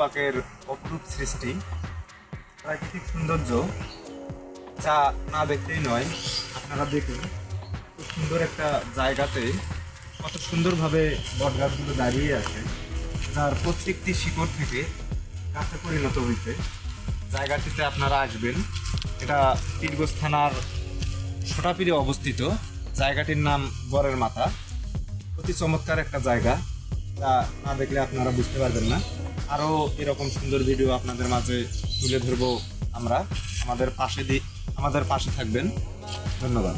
পাকের অপরূপ সৃষ্টি, প্রাকৃতিক সৌন্দর্য যা না দেখতেই নয়, আপনারা দেখুন খুব সুন্দর একটা জায়গাতে কত সুন্দরভাবে বটগাছগুলো দাঁড়িয়ে আছে, যার প্রত্যেকটি শিকড় থেকে গাছে পরিণত হয়েছে। জায়গাটিতে আপনারা আসবেন, এটা পীরগঞ্জ থানার ছোটাপিরে অবস্থিত, জায়গাটির নাম বরের মাথা। অতি চমৎকার একটা জায়গা। যা না দেখলে আপনারা বুঝতে পারবেন না। আরও এরকম সুন্দর ভিডিও আপনাদের মাঝে তুলে ধরব আমরা। আমাদের পাশে দি আমাদের পাশে থাকবেন। ধন্যবাদ।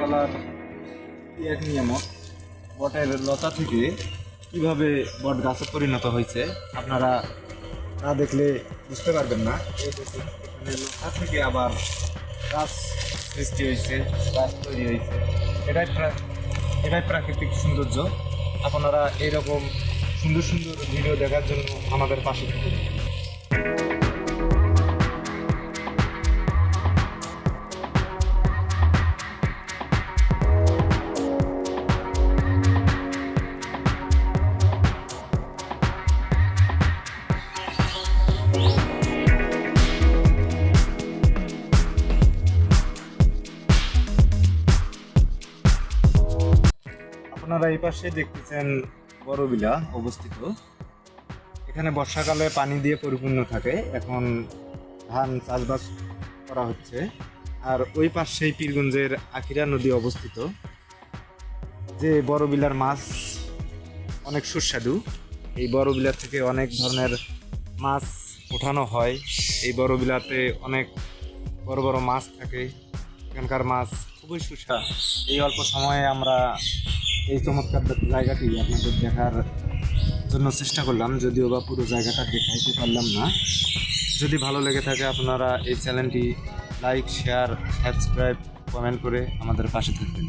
কলার এক নিয়ামক বটের লতা থেকে কীভাবে বট গাছে পরিণত হয়েছে, আপনারা না দেখলে বুঝতে পারবেন না। লতা থেকে আবার গাছ সৃষ্টি হয়েছে, গাছ তৈরি হয়েছে। এটাই এটাই প্রাকৃতিক সৌন্দর্য। আপনারা এইরকম সুন্দর সুন্দর ভিডিও দেখার জন্য আমাদের পাশে থাকুন। আপনারা এই পাশে দেখতেছেন বড়বিলা অবস্থিত। এখানে বর্ষাকালে পানি দিয়ে পরিপূর্ণ থাকে। এখন ধান চাষবাস করা হচ্ছে। আর ওই পাশেই পীরগঞ্জের আখিরা নদী অবস্থিত। যে বড়বিলার মাছ অনেক সুস্বাদু। এই বড়বিলার থেকে অনেক ধরনের মাছ ওঠানো হয়। এই বড়বিলাতে অনেক বড় বড় মাছ থাকে। এখানকার মাছ খুবই সুস্বাদু। এই অল্প সময়ে আমরা এই চমৎকার জায়গাটি আপনাদের দেখার জন্য চেষ্টা করলাম, যদিও বা পুরো জায়গাটা দেখাইতে পারলাম না। যদি ভালো লেগে থাকে আপনারা এই চ্যানেলটি লাইক, শেয়ার, সাবস্ক্রাইব, কমেন্ট করে আমাদের পাশে থাকবেন।